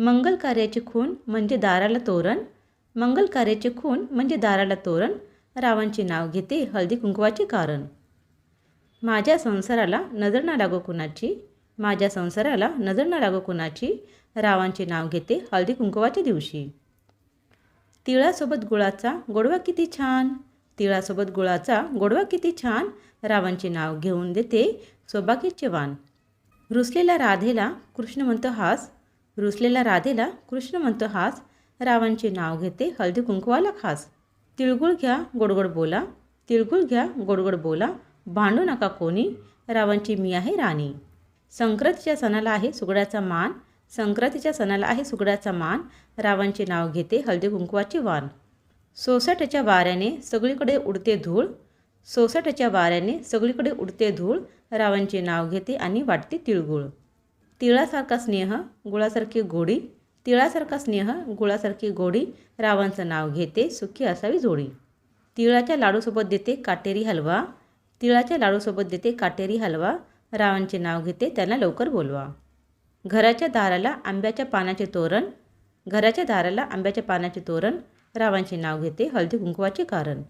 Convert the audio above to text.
मंगल कार्याचे खूण म्हणजे दाराला तोरण मंगल कार्याचे खूण म्हणजे दाराला तोरण रावांचे नाव घेते हळदी कुंकवाचे कारण. माझ्या संसाराला नजर ना लागो कुणाची? माझ्या संसाराला नजर ना लागो कुणाची? रावांचे नाव घेते हळदी कुंकवाच्या दिवशी. तिळासोबत गुळाचा गोडवा किती छान! तिळासोबत गुळाचा गोडवा किती छान! रावांचे नाव घेऊन देते सौभाग्याचे वाण रुसलेल्या राधेला कृष्ण म्हणतो हास रुसलेल्या राधेला कृष्ण म्हणतो हास रावांचे नाव घेते हळदी कुंकवाला खास. तिळगुळ घ्या गोडगोड बोला. तिळगुळ घ्या गोडगोड बोला. भांडू नका कोणी रावांची मी आहे राणी. संक्रांतीच्या सणाला आहे सुगड्याचा मान. संक्रांतीच्या सणाला आहे सुगड्याचा मान. रावांचे नाव घेते हळदी कुंकवाची वाण. सोसाट्याच्या वाऱ्याने सगळीकडे उडते धूळ. सोसाट्याच्या वाऱ्याने सगळीकडे उडते धूळ. रावांचे नाव घेते आणि वाटते तिळगुळ. तिळासारखा स्नेह गुळासारखी गोडी तिळासारखा स्नेह गुळासारखी गोडी रावांचं नाव घेते सुखी असावी जोडी. तिळाच्या लाडूसोबत देते काटेरी हलवा तिळाच्या लाडूसोबत देते काटेरी हलवा रावांचे नाव घेते त्यांना लवकर बोलवा. घराच्या दाराला आंब्याच्या पानाचे तोरण घराच्या दाराला आंब्याच्या पानाचे तोरण रावांचे नाव घेते हळदी कुंकवाचे कारण.